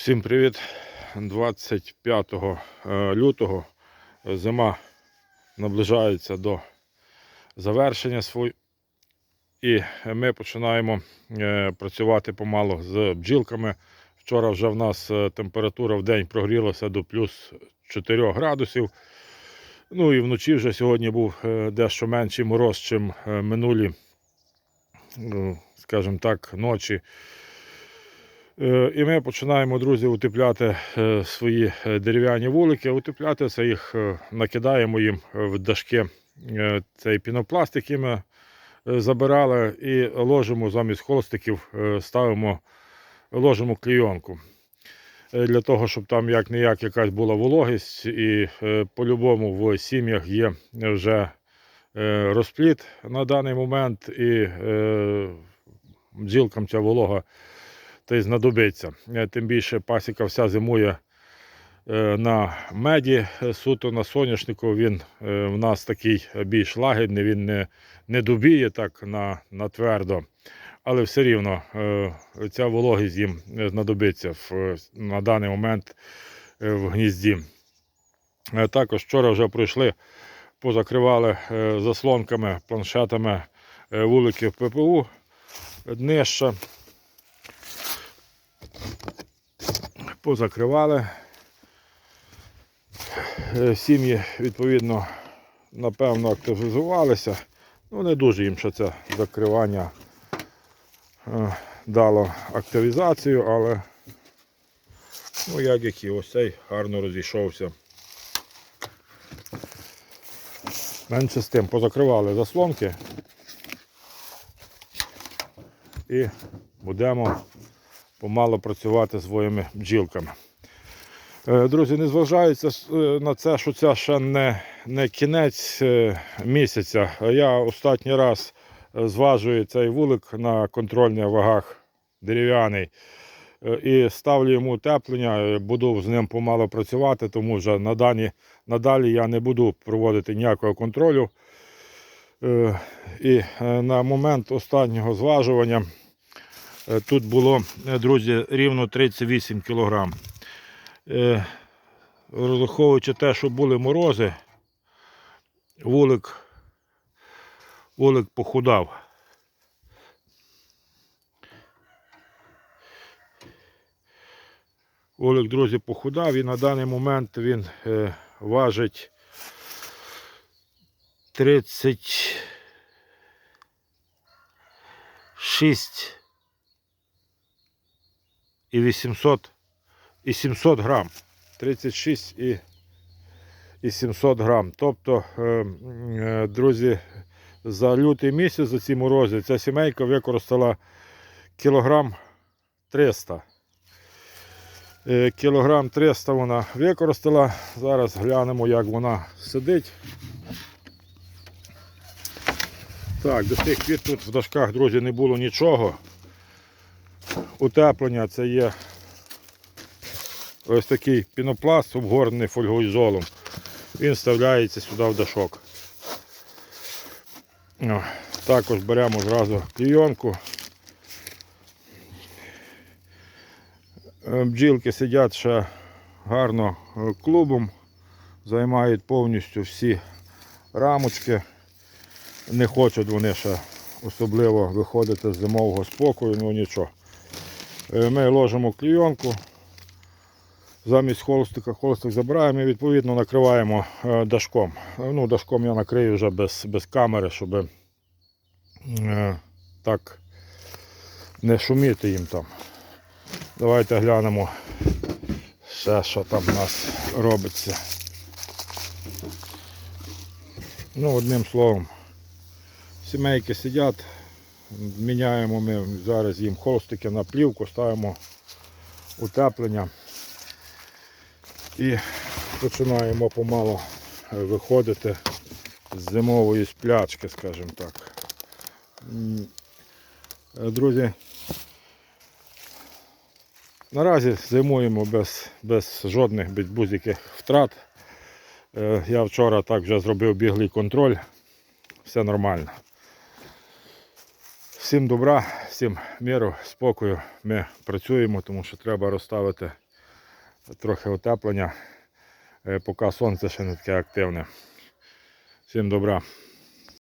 Всім привіт! 25 е, лютого зима наближається до завершення свої. І ми починаємо е, працювати помало з бджілками. Вчора вже в нас е, температура в день прогрілася до плюс 4 градусів. Ну і вночі вже сьогодні був дещо менший мороз, чим минулі, ну, скажімо так, ночі. Е, І ми починаємо, друзі, утепляти е, свої е, дерев'яні вулики. Утепляти це їх накидаємо їм в дашки цей пінопласт, який ми забирали, і ложимо замість холстиків, ставимо, ложимо клейонку. Е, Для того, щоб там як не як якась була вологість, і по-любому в сім'ях є вже розпліт на даний момент, і бджілкам ця волога й знадобиться. Е, Тим більше пасіка вся зимує е, на меді, е, суто на соняшнику. Він в нас такий більш лагідний, він не, не дубіє так на, на твердо. Але все рівно ця вологість їм знадобиться в, на даний момент в гнізді. Також вчора вже пройшли, позакривали заслонками, планшетами вуликів ППУ днища. Позакривали. Е, Сім'ї, відповідно, напевно, активізувалися. Ну, не дуже їм ще це закривання е, дало активізацію, але ну, як який, ось цей гарно розійшовся. Менше з тим, позакривали заслонки і будемо помало працювати своїми бджілками. Е, Друзі, не зважаючи е, на це, що це ще не, не кінець е, місяця. Я останній раз зважую цей вулик на контрольних вагах дерев'яний і ставлю йому утеплення, буду з ним помало працювати, тому вже на дані, надалі я не буду проводити ніякого контролю. І на момент останнього зважування Тут було, е, друзі, рівно 38 кг. Враховуючи те, що були морози, вулик, вулик похудав. Вулик, друзі, похудав і на даний момент він е, важить 36 і 800 і 700 грам. 36 і, і 700 грам. Тобто, е, е, друзі, за лютий місяць, за ці морози, ця сімейка використала кілограм 300. Е, Кілограм 300 вона використала. Зараз глянемо, як вона сидить. Так, до тих пір тут в дашках, друзі, не було нічого. Утеплення це є ось такий пінопласт, обгорнений фольгоізолом. Він вставляється сюди в дашок. Також беремо зразу клійонку. Е, Бджілки сидять ще гарно е, клубом, займають повністю всі рамочки. Не хочуть вони ще особливо виходити з зимового спокою, ну нічого. Е, Ми ложимо клійонку. Замість холстика холстик забираємо і відповідно накриваємо е, дашком. Е, Ну, дашком я накрию вже без, без камери, щоб так не шуміти їм там. Давайте глянемо ще, що там у нас робиться. Ну, одним словом, сімейки сидять, міняємо ми зараз їм холстики на плівку, ставимо утеплення і починаємо помало виходити з зимової сплячки, скажімо так. Друзі, наразі зимуємо без, без жодних без будь-яких втрат. Е, Я вчора так вже зробив біглий контроль. Все нормально. Всім добра, всім миру, спокою. Ми працюємо, тому що треба розставити трохи утеплення, е, поки сонце ще не таке активне. Всім добра.